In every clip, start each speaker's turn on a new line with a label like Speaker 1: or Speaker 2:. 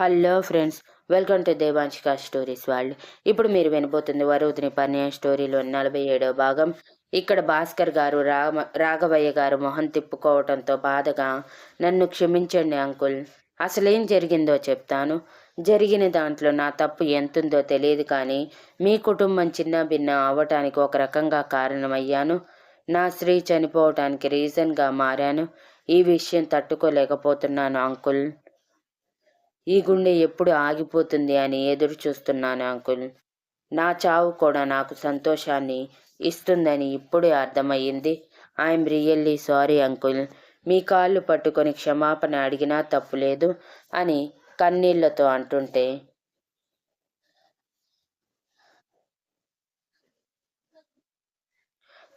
Speaker 1: Hello friends welcome to Devanshika stories world. ఇప్పుడు మీరు వినబోతుంది వరుదిని పన్య స్టోరీలో నలభై ఏడో భాగం. ఇక్కడ భాస్కర్ గారు రామ రాఘవయ్య గారు మొహం తిప్పుకోవడంతో బాధగా నన్ను క్షమించండి అంకుల్ అసలేం జరిగిందో చెప్తాను. జరిగిన దాంట్లో నా తప్పు ఎంతుందో తెలియదు కానీ మీ కుటుంబం చిన్న భిన్న అవ్వటానికి ఒక రకంగా కారణమయ్యాను. నా స్త్రీ చనిపోవటానికి రీజన్గా మారాను. ఈ విషయం తట్టుకోలేకపోతున్నాను అంకుల్. ఈ గుండె ఎప్పుడు ఆగిపోతుంది అని ఎదురు చూస్తున్నాను అంకుల్. నా చావు కూడా నాకు సంతోషాన్ని ఇస్తుందని ఇప్పుడే అర్థమయ్యింది. I'm really sorry uncle. మీ కాళ్ళు పట్టుకొని క్షమాపణ అడిగినా తప్పులేదు అని కన్నీళ్ళతో అంటుంటే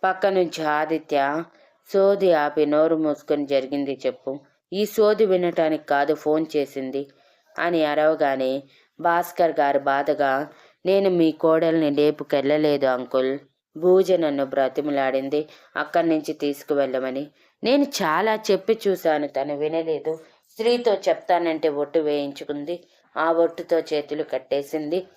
Speaker 1: పక్క నుంచి ఆదిత్య సోది ఆపి నోరు మూసుకొని జరిగింది చెప్పు. ఈ సోది వినటానికి కాదు ఫోన్ చేసింది. అని అరవగానే భాస్కర్ గారు బాధగా నేను మీ కోడల్ని లేపుకెళ్ళలేదు అంకుల్. భూజ నన్ను బ్రతిమలాడింది. అక్కడి నుంచి తీసుకువెళ్ళమని. నేను చాలా చెప్పి చూశాను. తను వినలేదు. స్త్రీతో చెప్తానంటే ఒట్టు వేయించుకుంది. ఆ ఒట్టుతో చేతులు కట్టేసింది.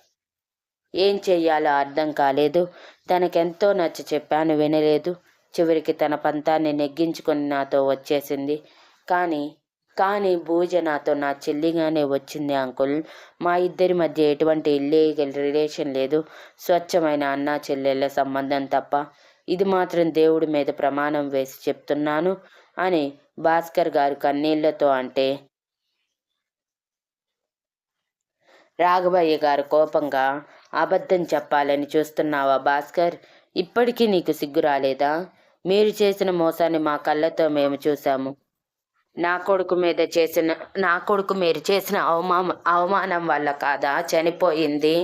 Speaker 1: ఏం చెయ్యాలో అర్థం కాలేదు. తనకెంతో నచ్చ చెప్పాను. వినలేదు. చివరికి తన పంతాన్ని నెగ్గించుకొని నాతో వచ్చేసింది. కానీ కానీ భూజ నాతో నా చెల్లిగానే వచ్చింది అంకుల్. మా ఇద్దరి మధ్య ఎటువంటి ఇల్లీగల్ రిలేషన్ లేదు. స్వచ్ఛమైన అన్నా చెల్లెళ్ళ సంబంధం తప్ప. ఇది మాత్రం దేవుడి మీద ప్రమాణం వేసి చెప్తున్నాను అని భాస్కర్ గారు కన్నీళ్ళతో అంటే. రాఘవయ్య గారు కోపంగా అబద్ధం చెప్పాలని చూస్తున్నావా భాస్కర్? ఇప్పటికీ నీకు సిగ్గు రాలేదా? మీరు చేసిన మోసాన్ని మా కళ్ళతో మేము చూసాము నా కొడుకు మీద చేసిన నా కొడుకు మీరు చేసిన అవమా అవమానం వల్ల కాదా? చనిపోయింది.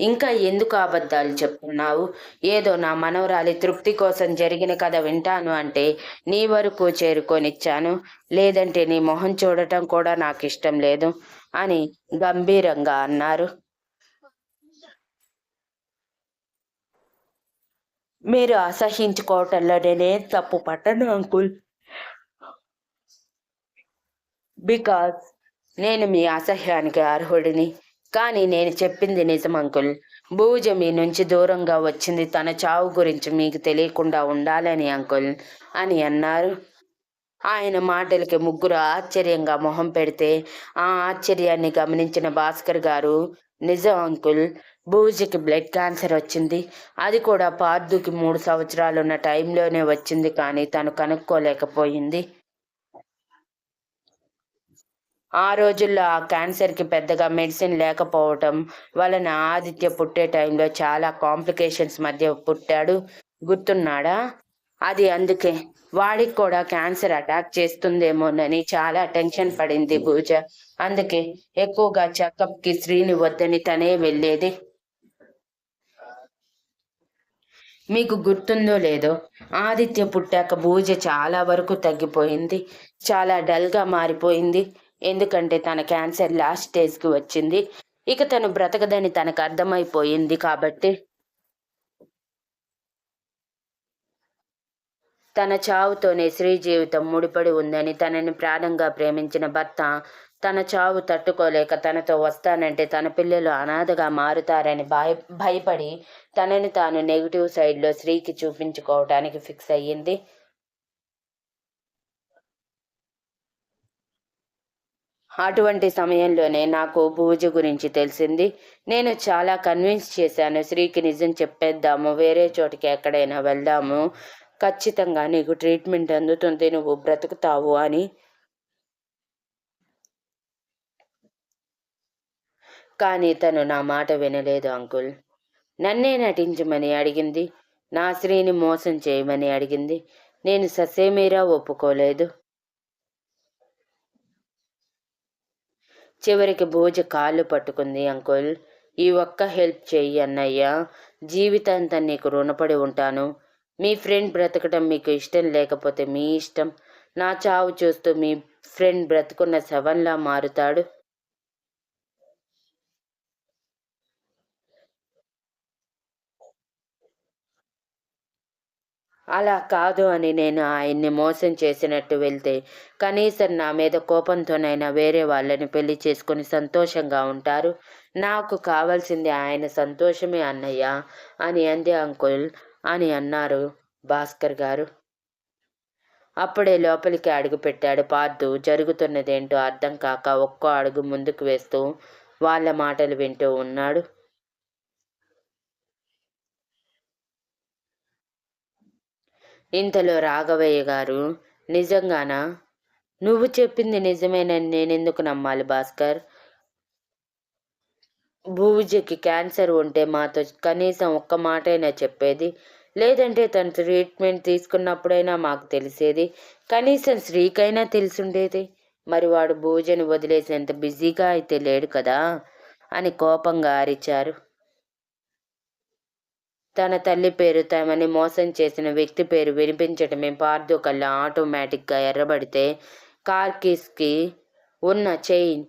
Speaker 1: ఇంకా ఎందుకు అబద్ధాలు చెప్తున్నావు? ఏదో నా మనవరాలి తృప్తి కోసం జరిగిన కథ వింటాను అంటే నీ వరకు చేరుకొనిచ్చాను. లేదంటే నీ మొహం చూడటం కూడా నాకు ఇష్టం లేదు అని గంభీరంగా అన్నారు. మీరు అసహించుకోవటంలో నేనే తప్పు పట్టను అంకుల్. బికాజ్ నేను మీ అసహ్యానికి అర్హుడిని. కానీ నేను చెప్పింది నిజం అంకుల్. భూజ మీ నుంచి దూరంగా వచ్చింది. తన చావు గురించి మీకు తెలియకుండా ఉండాలని అంకుల్ అని అన్నారు. ఆయన మాటలకి ముగ్గురు ఆశ్చర్యంగా మొహం పెడితే ఆ ఆశ్చర్యాన్ని గమనించిన భాస్కర్ గారు నిజం అంకుల్ భూజకి బ్లడ్ క్యాన్సర్ వచ్చింది. అది కూడా పార్థుకి మూడు సంవత్సరాలు ఉన్న టైంలోనే వచ్చింది. కానీ తను కనుక్కోలేకపోయింది. ఆ రోజుల్లో ఆ క్యాన్సర్కి పెద్దగా మెడిసిన్ లేకపోవటం వలన ఆదిత్య పుట్టే టైంలో చాలా కాంప్లికేషన్స్ మధ్య పుట్టాడు. గుర్తున్నాడా? అది అందుకే. వాడికి కూడా క్యాన్సర్ అటాక్ చేస్తుందేమోనని చాలా టెన్షన్ పడింది పూజ. అందుకే ఎక్కువగా చెకప్కి స్త్రీని వద్దని తనే వెళ్ళేది. మీకు గుర్తుందో లేదో ఆదిత్య పుట్టాక భూజ చాలా వరకు తగ్గిపోయింది. చాలా డల్గా మారిపోయింది. ఎందుకంటే తన క్యాన్సర్ లాస్ట్ స్టేజ్కి వచ్చింది. ఇక తను బ్రతకదని తనకు అర్థమైపోయింది కాబట్టి తన చావుతోనే స్త్రీ జీవితం ముడిపడి ఉందని తనని ప్రాణంగా ప్రేమించిన భర్త తన చావు తట్టుకోలేక తనతో వస్తానంటే తన పిల్లలు అనాథగా మారుతారని భయ భయపడి తనని తాను నెగిటివ్ సైడ్లో స్త్రీకి చూపించుకోవటానికి ఫిక్స్ అయ్యింది. అటువంటి సమయంలోనే నాకు పూజ గురించి తెలిసింది. నేను చాలా కన్విన్స్ చేశాను. శ్రీకి నిజం చెప్పేద్దాము. వేరే చోటికి ఎక్కడైనా వెళ్దాము. ఖచ్చితంగా నీకు ట్రీట్మెంట్ అందుతుంది. నువ్వు బ్రతుకుతావు అని. కానీ తను నా మాట వినలేదు అంకుల్. నన్నే నటించమని అడిగింది. నా స్త్రీని మోసం చేయమని అడిగింది. నేను ససేమీరా ఒప్పుకోలేదు. చివరికి భోజ కాళ్ళు పట్టుకుంది అంకుల్. ఈ ఒక్క హెల్ప్ చెయ్యి అన్నయ్య. జీవితాంతా నీకు రుణపడి ఉంటాను. మీ ఫ్రెండ్ బ్రతకడం మీకు ఇష్టం లేకపోతే మీ ఇష్టం. నా చావు చూస్తూ మీ ఫ్రెండ్ బ్రతుకున్న శవంలా మారుతాడు. అలా కాదు అని నేను ఆయన్ని మోసం చేసినట్టు వెళ్తే కనీసం నా మీద కోపంతోనైనా వేరే వాళ్ళని పెళ్ళి చేసుకుని సంతోషంగా ఉంటారు? నాకు కావాల్సింది ఆయన సంతోషమే అన్నయ్య అని అంది అంకుల్ అని అన్నారు భాస్కర్ గారు. అప్పుడే లోపలికి అడుగు పెట్టాడు పార్థు. జరుగుతున్నదేంటో అర్థం కాక ఒక్కో అడుగు ముందుకు వేస్తూ వాళ్ళ మాటలు వింటూ ఉన్నాడు. ఇంతలో రాఘవయ్య గారు నిజంగానా? నువ్వు చెప్పింది నిజమేనని నేనెందుకు నమ్మాలి భాస్కర్? భూవిజకి క్యాన్సర్ ఉంటే మాతో కనీసం ఒక్క మాటైనా చెప్పేది లేదంటే తను ట్రీట్మెంట్ తీసుకున్నప్పుడైనా మాకు తెలిసేది కనీసం శ్రీకైనా తెలిసుండేది. మరి వాడు భూజని వదిలేసేంత బిజీగా అయితే లేడు కదా? అని కోపంగా అరిచారు తన తల్లి పేరు తమని మోసం చేసిన వ్యక్తి పేరు వినిపించటమే పార్థు కళ్ళ ఆటోమేటిక్గా ఎర్రబడితే కార్కిస్కి ఉన్న చైన్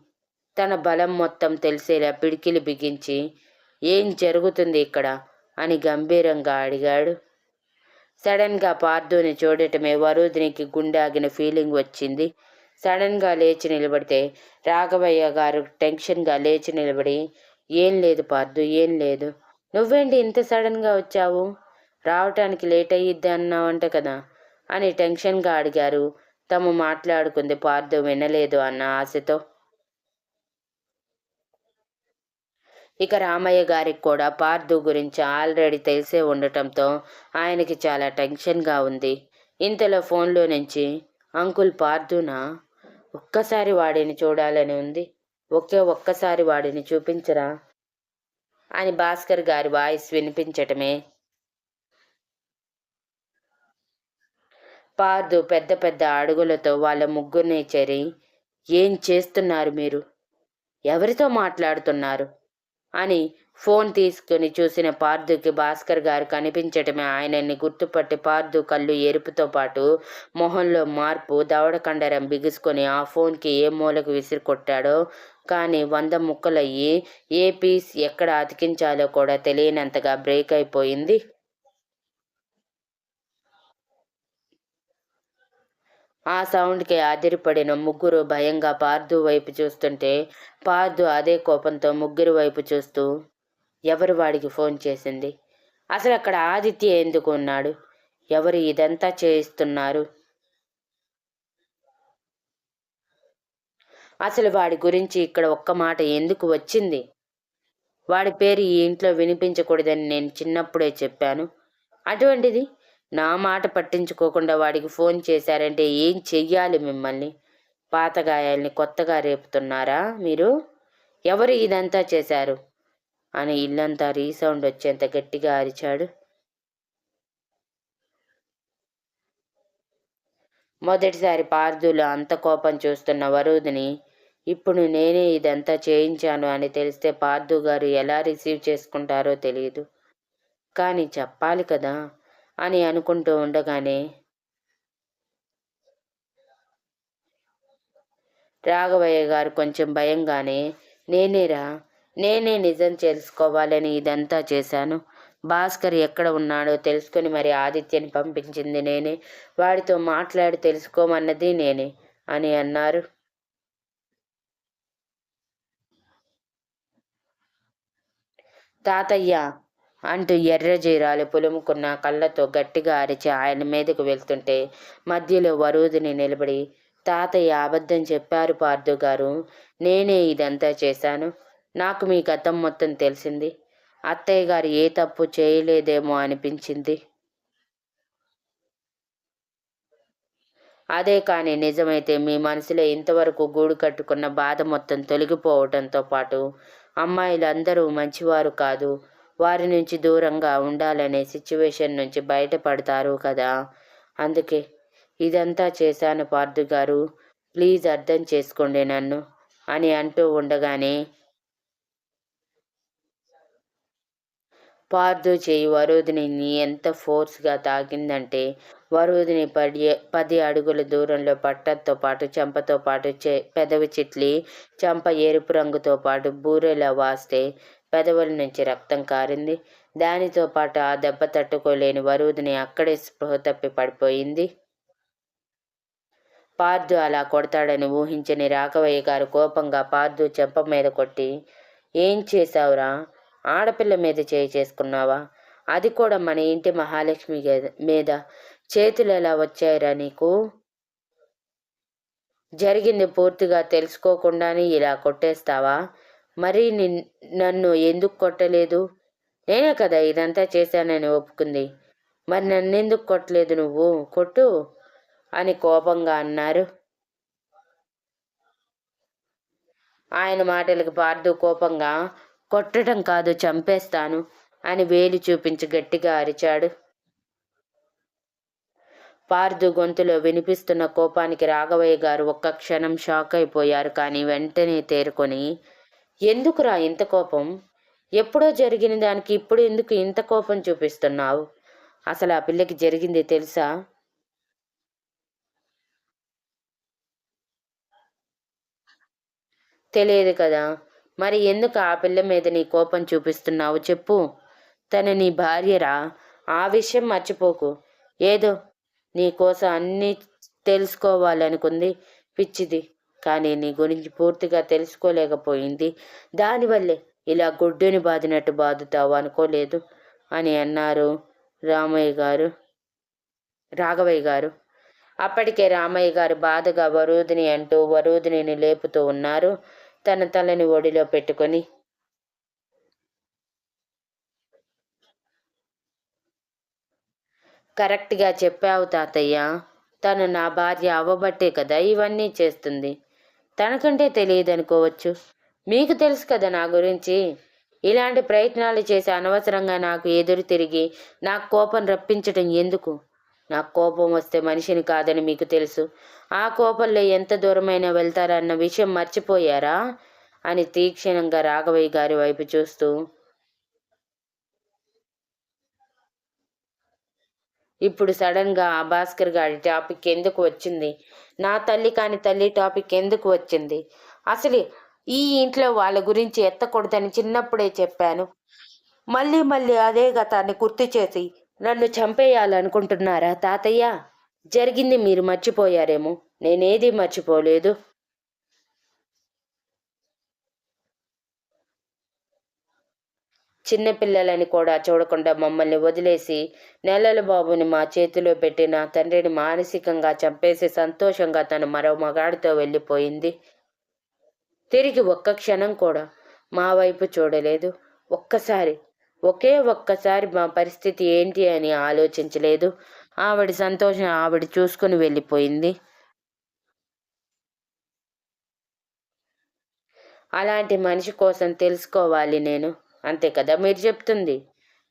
Speaker 1: తన బలం మొత్తం తెలిసేలా పిడికిలు బిగించి ఏం జరుగుతుంది ఇక్కడ? అని గంభీరంగా అడిగాడు. సడన్గా పార్థుని చూడటమే వరుదినికి గుండాగిన ఫీలింగ్ వచ్చింది. సడన్గా లేచి నిలబడితే రాఘవయ్య గారు టెన్షన్గా లేచి నిలబడి ఏం లేదు పార్థు ఏం లేదు. నువ్వేంటి ఇంత సడన్గా వచ్చావు? రావటానికి లేట్ అయ్యిద్ది అన్నావంట కదా. అని టెన్షన్గా అడిగారు. తము మాట్లాడుకుంది పార్థు వినలేదు అన్న ఆశతో. ఇక రామయ్య గారికి కూడా పార్థు గురించి ఆల్రెడీ తెలిసే ఉండటంతో ఆయనకి చాలా టెన్షన్గా ఉంది. ఇంతలో ఫోన్లో నుంచి అంకుల్ పార్థునా ఒక్కసారి వాడిని చూడాలని ఉంది. ఒకే ఒక్కసారి వాడిని చూపించరా? అని భాస్కర్ గారి వాయిస్ వినిపించటమే. పార్దు పెద్ద పెద్ద అడుగులతో వాళ్ళ ముగ్గురిని చేరి ఏం చేస్తున్నారు మీరు? ఎవరితో మాట్లాడుతున్నారు? అని ఫోన్ తీసుకుని చూసిన పార్థుకి భాస్కర్ గారు కనిపించటమే ఆయనని గుర్తుపట్టి పార్థు కళ్ళు ఎరుపుతో పాటు మొహంలో మార్పు దవడ కండరం బిగుసుకొని ఆ ఫోన్కి ఏ మూలకు విసిరి కొట్టాడో కానీ వంద ముక్కలయ్యి ఏ పీస్ ఎక్కడ అతికించాలో కూడా తెలియనంతగా బ్రేక్ అయిపోయింది. ఆ సౌండ్కి ఆదిరిపడిన ముగ్గురు భయంగా పార్థు వైపు చూస్తుంటే పార్థు అదే కోపంతో ముగ్గురు వైపు చూస్తూ ఎవరు వాడికి ఫోన్ చేసింది? అసలు అక్కడ ఆదిత్య ఎందుకు ఉన్నాడు? ఎవరు ఇదంతా చేయిస్తున్నారు? అసలు వాడి గురించి ఇక్కడ ఒక్క మాట ఎందుకు వచ్చింది? వాడి పేరు ఈ ఇంట్లో వినిపించకూడదని నేను చిన్నప్పుడే చెప్పాను. అటువంటిది నా మాట పట్టించుకోకుండా వాడికి ఫోన్ చేశారంటే ఏం చెయ్యాలి మిమ్మల్ని? పాత గాయాల్ని కొత్తగా రేపుతున్నారా మీరు? ఎవరు ఇదంతా చేశారు? అని ఇల్లంతా రీసౌండ్ వచ్చేంత గట్టిగా అరిచాడు. మొదటిసారి పార్దులో అంత కోపం చూస్తున్న వరుదిని ఇప్పుడు నేనే ఇదంతా చేయించాను అని తెలిస్తే పార్దు గారు ఎలా రిసీవ్ చేసుకుంటారో తెలియదు కానీ చెప్పాలి కదా అని అనుకుంటూ ఉండగానే రాఘవయ్య గారు కొంచెం భయంగానే నేనేరా నేనే నిజం తెలుసుకోవాలని ఇదంతా చేశాను. భాస్కర్ ఎక్కడ ఉన్నాడో తెలుసుకుని మరి ఆదిత్యని పంపించింది నేనే. వాడితో మాట్లాడి తెలుసుకోమన్నది నేనే అని అన్నారు. తాతయ్య! అంటూ ఎర్రజీరాలు పులుముకున్న కళ్ళతో గట్టిగా అరిచి ఆయన మీదకు వెళ్తుంటే మధ్యలో వరుదిని నిలబడి తాతయ్య అబద్ధం చెప్పారు పార్థు గారు నేనే ఇదంతా చేశాను. నాకు మీ గతం మొత్తం తెలిసింది. అత్తయ్య గారు ఏ తప్పు చేయలేదేమో అనిపించింది. అదే కానీ నిజమైతే మీ మనసులో ఇంతవరకు గూడు కట్టుకున్న బాధ మొత్తం తొలగిపోవడంతో పాటు అమ్మాయిలందరూ మంచివారు కాదు. వారి నుంచి దూరంగా ఉండాలనే సిచ్యువేషన్ నుంచి బయటపడతారు కదా. అందుకే ఇదంతా చేశాను పార్థు గారు. ప్లీజ్ అర్థం చేసుకోండి నన్ను అని అంటూ ఉండగానే పార్దు చేయి వరుదిని ఎంత ఫోర్స్గా తాకిందంటే వరుదిని పడి పది అడుగుల దూరంలో పట్టతో పాటు చెంపతో పాటు చె పెదవి చిట్లి చెంప ఎరుపు రంగుతో పాటు బూరెలా వాస్తే పెదవుల నుంచి రక్తం కారింది. దానితో పాటు ఆ దెబ్బ తట్టుకోలేని వరుదిని అక్కడే స్పృహ తప్పి పడిపోయింది. పార్దు అలా కొడతాడని ఊహించని రాఘవయ్య గారు కోపంగా పార్దు చెంప మీద కొట్టి ఏం చేశావురా? ఆడపిల్ల మీద చేయి చేసుకున్నావా? అది కూడా మన ఇంటి మహాలక్ష్మి మీద చేతులు ఎలా వచ్చాయిరా నీకు? జరిగింది పూర్తిగా తెలుసుకోకుండానే ఇలా కొట్టేస్తావా? మరి నన్ను ఎందుకు కొట్టలేదు? నేనే కదా ఇదంతా చేశానని ఒప్పుకుంది. మరి నన్నెందుకు కొట్టలేదు నువ్వు? కొట్టు అని కోపంగా అన్నారు. ఆయన మాటలకు పార్దు కోపంగా కొట్టడం కాదు చంపేస్తాను అని వేలు చూపించి గట్టిగా అరిచాడు. పార్దు గొంతులో వినిపిస్తున్న కోపానికి రాఘవయ్య గారు ఒక్క క్షణం షాక్ అయిపోయారు. కానీ వెంటనే తేరుకొని ఎందుకురా ఇంత కోపం? ఎప్పుడో జరిగిన దానికి ఇప్పుడు ఎందుకు ఇంత కోపం చూపిస్తున్నావు? అసలు ఆ పిల్లకి జరిగింది తెలుసా? తెలియదు కదా? మరి ఎందుకు ఆ పిల్ల మీద నీ కోపం చూపిస్తున్నావు? చెప్పు. తన నీ భార్యరా? ఆ విషయం మర్చిపోకు. ఏదో నీ కోసం అన్నీ తెలుసుకోవాలనుకుంది పిచ్చిది. కానీ నీ గురించి పూర్తిగా తెలుసుకోలేకపోయింది. దానివల్లే ఇలా గుడ్డుని బాదినట్టు బాదుతావు అనుకోలేదు అని అన్నారు రామయ్య గారు రాఘవయ్య గారు. అప్పటికే రామయ్య గారు బాధగా వరూదిని అంటూ వరూదిని లేపుతూ ఉన్నారు. తన తలని ఒడిలో పెట్టుకొని కరెక్ట్గా చెప్పావు తాతయ్య తను నా భార్య అవ్వబట్టే కదా ఇవన్నీ చేస్తుంది. తనకంటే తెలియదనుకోవచ్చు. మీకు తెలుసు కదా నా గురించి. ఇలాంటి ప్రయత్నాలు చేసి అనవసరంగా నాకు ఎదురు తిరిగి నాకు కోపం రప్పించటం ఎందుకు? నాకు కోపం వస్తే మనిషిని కాదని మీకు తెలుసు. ఆ కోపంలో ఎంత దూరమైనా వెళ్తారన్న విషయం మర్చిపోయారా? అని తీక్షణంగా రాఘవయ్య గారి వైపు చూస్తూ. ఇప్పుడు సడన్గా ఆ భాస్కర్ గారి టాపిక్ ఎందుకు వచ్చింది? నా తల్లి కాని తల్లి టాపిక్ ఎందుకు వచ్చింది? అసలు ఈ ఇంట్లో వాళ్ళ గురించి ఎత్తకూడదని చిన్నప్పుడే చెప్పాను. మళ్ళీ మళ్ళీ అదే గతాన్ని గుర్తు చేసి నన్ను చంపేయాలనుకుంటున్నారా తాతయ్య? జరిగింది మీరు మర్చిపోయారేమో. నేనేది మర్చిపోలేదు. చిన్నపిల్లలని కూడా చూడకుండా మమ్మల్ని వదిలేసి నెలల బాబుని మా చేతిలో పెట్టిన తండ్రిని మానసికంగా చంపేసి సంతోషంగా తను మరో మగాడితో వెళ్ళిపోయింది. తిరిగి ఒక్క క్షణం కూడా మా వైపు చూడలేదు. ఒక్కసారి ఒకే ఒక్కసారి మా పరిస్థితి ఏంటి అని ఆలోచించలేదు. ఆవిడ సంతోషం ఆవిడ చూసుకుని వెళ్ళిపోయింది. అలాంటి మనిషి కోసం తెలుసుకోవాలి నేను. అంతే కదా మీరు చెప్తుంది.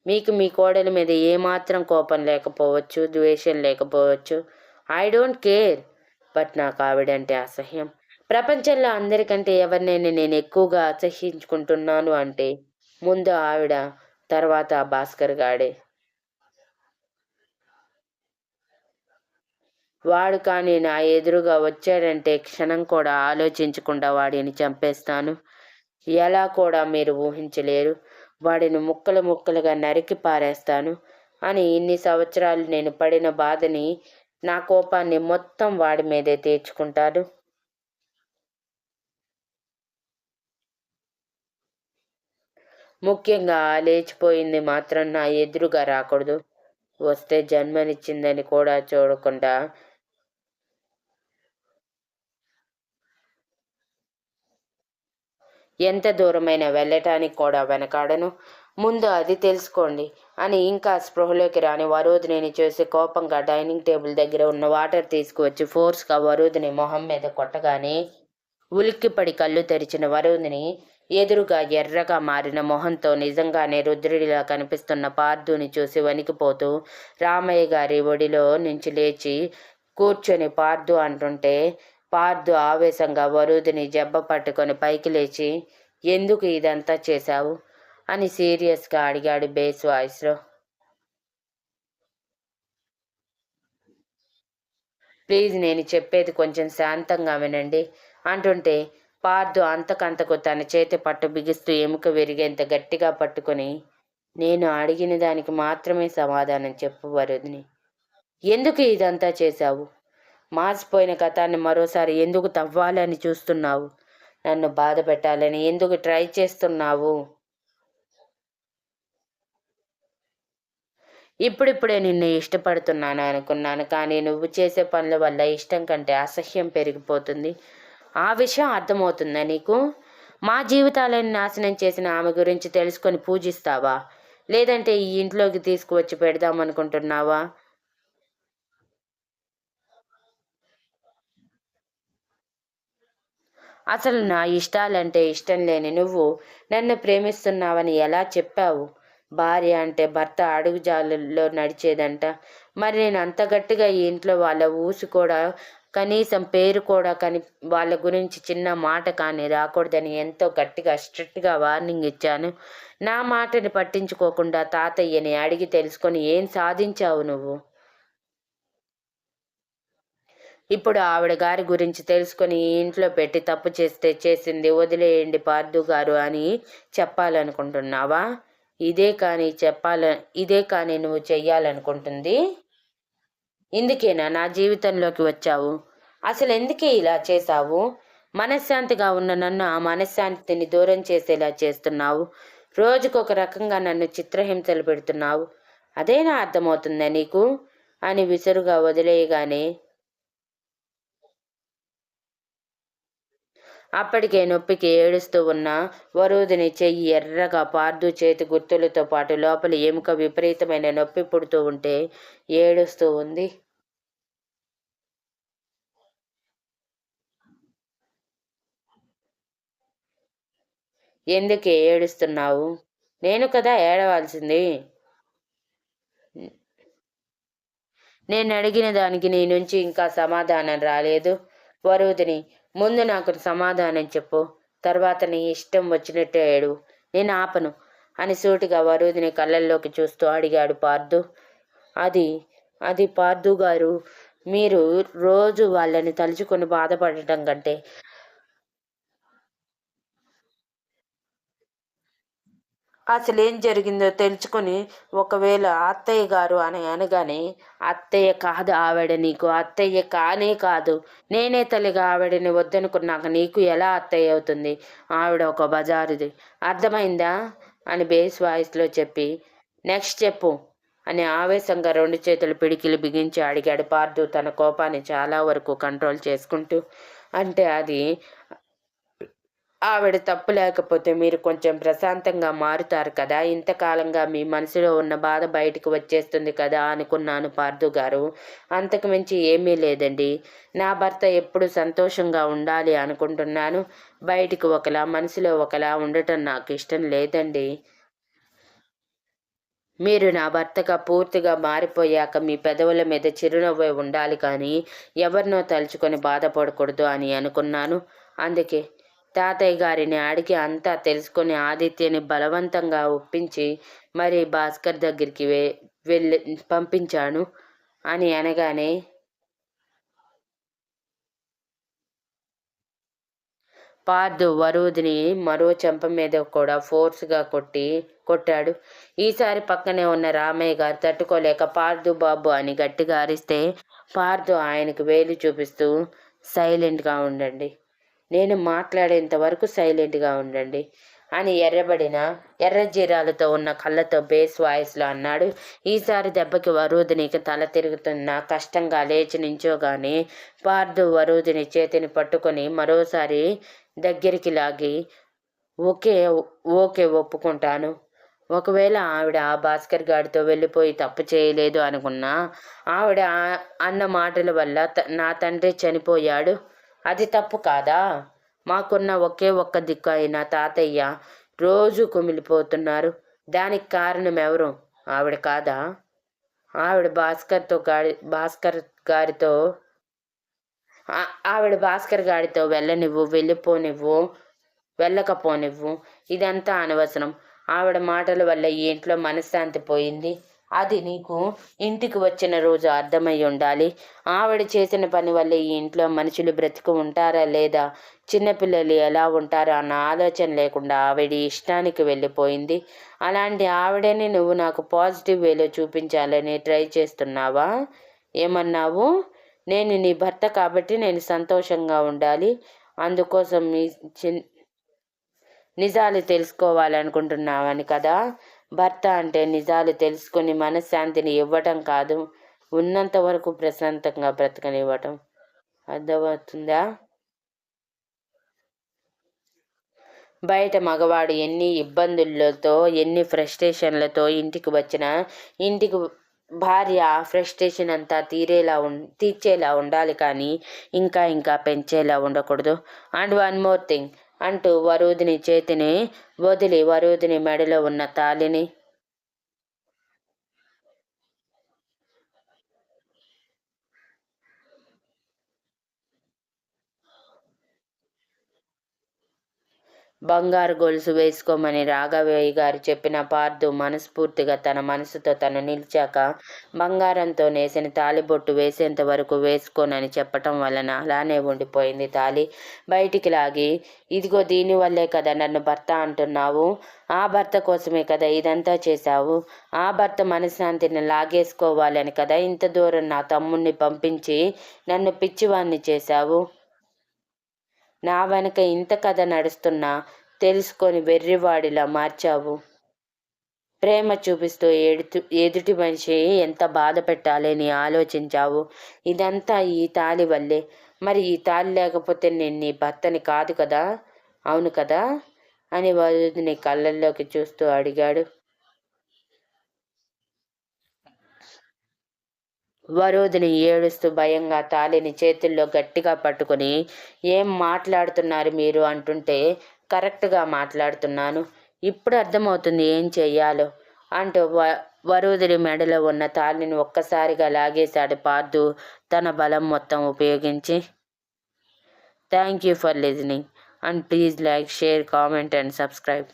Speaker 1: మీకు మీ కోడల మీద ఏమాత్రం కోపం లేకపోవచ్చు ద్వేషం లేకపోవచ్చు. I don't care. బట్ నాకు ఆవిడంటే అసహ్యం. ప్రపంచంలో అందరికంటే ఎవరినైనా నేను ఎక్కువగా అసహ్యించుకుంటున్నాను అంటే ముందు ఆవిడ తర్వాత భాస్కర్ గాడే. వాడు కానీ నా ఎదురుగా వచ్చాడంటే క్షణం కూడా ఆలోచించకుండా వాడిని చంపేస్తాను. ఎలా కూడా మీరు ఊహించలేరు. వాడిని ముక్కలు ముక్కలుగా నరికి పారేస్తాను అని ఇన్ని సంవత్సరాలు నేను పడిన బాధని నా కోపాన్ని మొత్తం వాడి మీదే తీర్చుకుంటాడు ముఖ్యంగా లేచిపోయింది మాత్రం నా ఎదురుగా రాకూడదు. వస్తే జన్మనిచ్చిందని కూడా చూడకుండా ఎంత దూరమైన వెళ్ళటానికి కూడా వెనకాడను. ముందు అది తెలుసుకోండి అని ఇంకా స్పృహలోకి రాని వరోధిని చూసి కోపంగా డైనింగ్ టేబుల్ దగ్గర ఉన్న వాటర్ తీసుకువచ్చి ఫోర్స్గా వరుదిని మొహం మీద కొట్టగానే ఉలిక్కిపడి కళ్ళు తెరిచిన వరుదిని ఎదురుగా ఎర్రగా మారిన మొహంతో నిజంగానే రుద్రుడిలా కనిపిస్తున్న పార్థుని చూసి వణికిపోతూ రామయ్య గారి ఒడిలో నుంచి లేచి కూర్చొని పార్థు అంటుంటే పార్థు ఆవేశంగా వరుదిని జబ్బ పట్టుకొని పైకి లేచి ఎందుకు ఇదంతా చేశావు? అని సీరియస్గా అడిగాడు బేస్ వాయిస్లో. ప్లీజ్ నేను చెప్పేది కొంచెం శాంతంగా వినండి అంటుంటే పార్దు అంతకంతకు తన చేతి పట్టు బిగిస్తూ ఎముక విరిగేంత గట్టిగా పట్టుకొని నేను అడిగిన దానికి మాత్రమే సమాధానం చెప్పు వరుదిని. ఎందుకు ఇదంతా చేశావు? మాసిపోయిన కథాన్ని మరోసారి ఎందుకు తవ్వాలని చూస్తున్నావు? నన్ను బాధ పెట్టాలని ఎందుకు ట్రై చేస్తున్నావు? ఇప్పుడిప్పుడే నిన్ను ఇష్టపడుతున్నాను అనుకున్నాను. కానీ నువ్వు చేసే పనుల వల్ల ఇష్టం కంటే అసహ్యం పెరిగిపోతుంది. ఆ విషయం అర్థమవుతుందా నీకు? మా జీవితాలను నాశనం చేసిన ఆమె గురించి తెలుసుకొని పూజిస్తావా? లేదంటే ఈ ఇంట్లోకి తీసుకువచ్చి పెడదామనుకుంటున్నావా? అసలు నా ఇష్టాలంటే ఇష్టం లేని నువ్వు నన్ను ప్రేమిస్తున్నావని ఎలా చెప్పావు? భార్య అంటే భర్త అడుగుజాలలో నడిచేదంట. మరి నేను అంత గట్టిగా ఈ ఇంట్లో వాళ్ళ ఊసి కూడా కనీసం పేరు కూడా కని వాళ్ళ గురించి చిన్న మాట కానీ రాకూడదని ఎంతో గట్టిగా స్ట్రిక్ట్గా వార్నింగ్ ఇచ్చాను. నా మాటని పట్టించుకోకుండా తాతయ్యని అడిగి తెలుసుకొని ఏం సాధించావు నువ్వు? ఇప్పుడు ఆవిడ గారి గురించి తెలుసుకొని ఇంట్లో పెట్టి తప్పు చేస్తే చేసింది వదిలేయండి పార్దు గారు అని చెప్పాలనుకుంటున్నావా? ఇదే కానీ చెప్పాల ఇదే కానీ నువ్వు చెయ్యాలనుకుంటుంది? ఇందుకేనా నా జీవితంలోకి వచ్చావు? అసలు ఎందుకే ఇలా చేశావు? మనశ్శాంతిగా ఉన్న నన్ను ఆ మనశ్శాంతిని దూరం చేసేలా చేస్తున్నావు. రోజుకొక రకంగా నన్ను చిత్రహింసలు పెడుతున్నావు. అదేనా అర్థమవుతుందా నీకు? అని విసురుగా వదిలేయగానే అప్పటికే నొప్పికి ఏడుస్తూ ఉన్న వరుదిని చెయ్యి ఎర్రగా పార్దు చేతి గుర్తులతో పాటు లోపల ఎముక విపరీతమైన నొప్పి పుడుతూ ఉంటే ఏడుస్తూ ఉంది. ఎందుకే ఏడుస్తున్నావు? నేను కదా ఏడవాల్సింది. నేను అడిగిన దానికి నీ నుంచి ఇంకా సమాధానం రాలేదు. వరుదిని ముందు నాకు సమాధానం చెప్పు. తర్వాత నీ ఇష్టం వచ్చినట్టే ఏడు. నేను ఆపను అని సూటిగా వరుదిని కళ్ళల్లోకి చూస్తూ అడిగాడు పార్దు. అది అది పార్దు గారు మీరు రోజు వాళ్ళని తలుచుకొని బాధపడటం కంటే అసలు ఏం జరిగిందో తెలుసుకొని ఒకవేళ అత్తయ్య గారు అని అనగానే అత్తయ్య కాదు ఆవిడ నీకు అత్తయ్య కానే కాదు. నేనే తల్లిగా ఆవిడని వద్దనుకున్నాక నీకు ఎలా అత్తయ్య అవుతుంది? ఆవిడ ఒక బజారుది. అర్థమైందా? అని బేస్ వాయిస్లో చెప్పి నెక్స్ట్ చెప్పు అని ఆవేశంగా రెండు చేతులు పిడికిలు బిగించి అడిగాడు పార్దు తన కోపాన్ని చాలా వరకు కంట్రోల్ చేసుకుంటూ. అంటే అది ఆవిడ తప్పు లేకపోతే మీరు కొంచెం ప్రశాంతంగా మారుతారు కదా. ఇంతకాలంగా మీ మనసులో ఉన్న బాధ బయటకు వచ్చేస్తుంది కదా అనుకున్నాను పార్థు గారు. అంతకుమించి ఏమీ లేదండి. నా భర్త ఎప్పుడు సంతోషంగా ఉండాలి అనుకుంటున్నాను. బయటికి ఒకలా మనసులో ఒకలా ఉండటం నాకు ఇష్టం లేదండి. మీరు నా భర్తగా పూర్తిగా మారిపోయాక మీ పెదవుల మీద చిరునవ్వు ఉండాలి కానీ ఎవరినో తలుచుకొని బాధపడకూడదు అని అనుకున్నాను. అందుకే తాతయ్య గారిని అడిగి అంతా తెలుసుకొని ఆదిత్యని బలవంతంగా ఒప్పించి మరి భాస్కర్ దగ్గరికి వె వెళ్ళి పంపించాను అని అనగానే పార్థు వరుదిని మరో చెంప మీద కూడా ఫోర్స్గా కొట్టి కొట్టాడు. ఈసారి పక్కనే ఉన్న రామయ్య గారు తట్టుకోలేక పార్థు బాబు అని గట్టిగా అరిస్తే పార్థు ఆయనకు వేలు చూపిస్తూ సైలెంట్గా ఉండండి. నేను మాట్లాడేంత వరకు సైలెంట్గా ఉండండి అని ఎర్రబడిన ఎర్రజీరాలతో ఉన్న కళ్ళతో బేస్ వాయిస్లో అన్నాడు. ఈసారి దెబ్బకి వరూధినికి తల తిరుగుతున్న కష్టంగా లేచి నించోగానే పార్దు వరూధిని చేతిని పట్టుకొని మరోసారి దగ్గరికి లాగి ఓకే ఓకే ఒప్పుకుంటాను. ఒకవేళ ఆవిడ ఆ భాస్కర్ గారితో వెళ్ళిపోయి తప్పు చేయలేదు అనుకున్నా ఆవిడ అన్న మాటల వల్ల నా తండ్రి చనిపోయాడు. అది తప్పు కాదా? మాకున్న ఒకే ఒక్క దిక్కు అయిన తాతయ్య రోజు కుమిలిపోతున్నారు. దానికి కారణం ఎవరు? ఆవిడ కాదా? ఆవిడ భాస్కర్తో గాడి భాస్కర్ గారితో ఆవిడ భాస్కర్ గారితో వెళ్ళనివ్వు వెళ్ళిపోనివ్వు వెళ్ళకపోనివ్వు. ఇదంతా అనవసరం. ఆవిడ మాటల వల్ల ఈ ఇంట్లో మనశ్శాంతి పోయింది. అది నీకు ఇంటికి వచ్చిన రోజు అర్థమై ఉండాలి. ఆవిడ చేసిన పని వల్ల ఈ ఇంట్లో మనుషులు బ్రతికి ఉంటారా లేదా? చిన్నపిల్లలు ఎలా ఉంటారా అన్న ఆలోచన లేకుండా ఆవిడ ఇష్టానికి వెళ్ళిపోయింది. అలాంటి ఆవిడని నువ్వు నాకు పాజిటివ్ వేలో చూపించాలని ట్రై చేస్తున్నావా? ఏమన్నావు? నేను నీ భర్త కాబట్టి నేను సంతోషంగా ఉండాలి. అందుకోసం మీ నిజాలు తెలుసుకోవాలనుకుంటున్నావని కదా? భర్త అంటే నిజాలు తెలుసుకుని మనశ్శాంతిని ఇవ్వటం కాదు. ఉన్నంత వరకు ప్రశాంతంగా బ్రతకనివ్వటం. అర్థమవుతుందా? బయట మగవాడు ఎన్ని ఇబ్బందులతో ఎన్ని ఫ్రస్ట్రేషన్లతో ఇంటికి వచ్చినా ఇంటికి భార్య ఫ్రస్ట్రేషన్ అంతా తీరేలా ఉం తీర్చేలా ఉండాలి కానీ ఇంకా ఇంకా పెంచేలా ఉండకూడదు. And one more thing. అంటూ వరుదిని చేతిని వదిలి వరుదిని మెడలో ఉన్న తాలిని బంగారు గొలుసు వేసుకోమని రాఘవయ్య గారు చెప్పిన పార్దు మనస్ఫూర్తిగా తన మనసుతో తను నిలిచాక బంగారంతో నేసిన తాలిబొట్టు వేసేంత వరకు వేసుకోనని చెప్పటం వలన అలానే ఉండిపోయింది. తాలి బయటికి లాగి ఇదిగో దీనివల్లే కదా నన్ను భర్త అంటున్నావు? ఆ భర్త కోసమే కదా ఇదంతా చేశావు? ఆ భర్త మనశ్శాంతిని లాగేసుకోవాలని కదా ఇంత దూరం నా తమ్ముణ్ణి పంపించి నన్ను పిచ్చివాణ్ణి చేశావు? నా వెనక ఇంత కథ నడుస్తున్నా తెలుసుకొని వెర్రివాడిలా మార్చావు. ప్రేమ చూపిస్తూ ఎడుతు ఎదుటి మనిషి ఎంత బాధ పెట్టాలని ఆలోచించావు. ఇదంతా ఈ తాలి వల్లే. మరి ఈ తాలి లేకపోతే నేను నీ భర్తని కాదు కదా? అవును కదా? అని వరుదిని కళ్ళల్లోకి చూస్తూ అడిగాడు. వరుదిని ఏడుస్తూ భయంగా తాలిని చేతుల్లో గట్టిగా పట్టుకుని ఏం మాట్లాడుతున్నారు మీరు? అంటుంటే కరెక్ట్గా మాట్లాడుతున్నాను. ఇప్పుడు అర్థమవుతుంది ఏం చెయ్యాలో అంటూ వ వరుదిని మెడలో ఉన్న తాలిని ఒక్కసారిగా లాగేశాడు పార్దు తన బలం మొత్తం ఉపయోగించి. Thank you for listening and please like share comment and subscribe.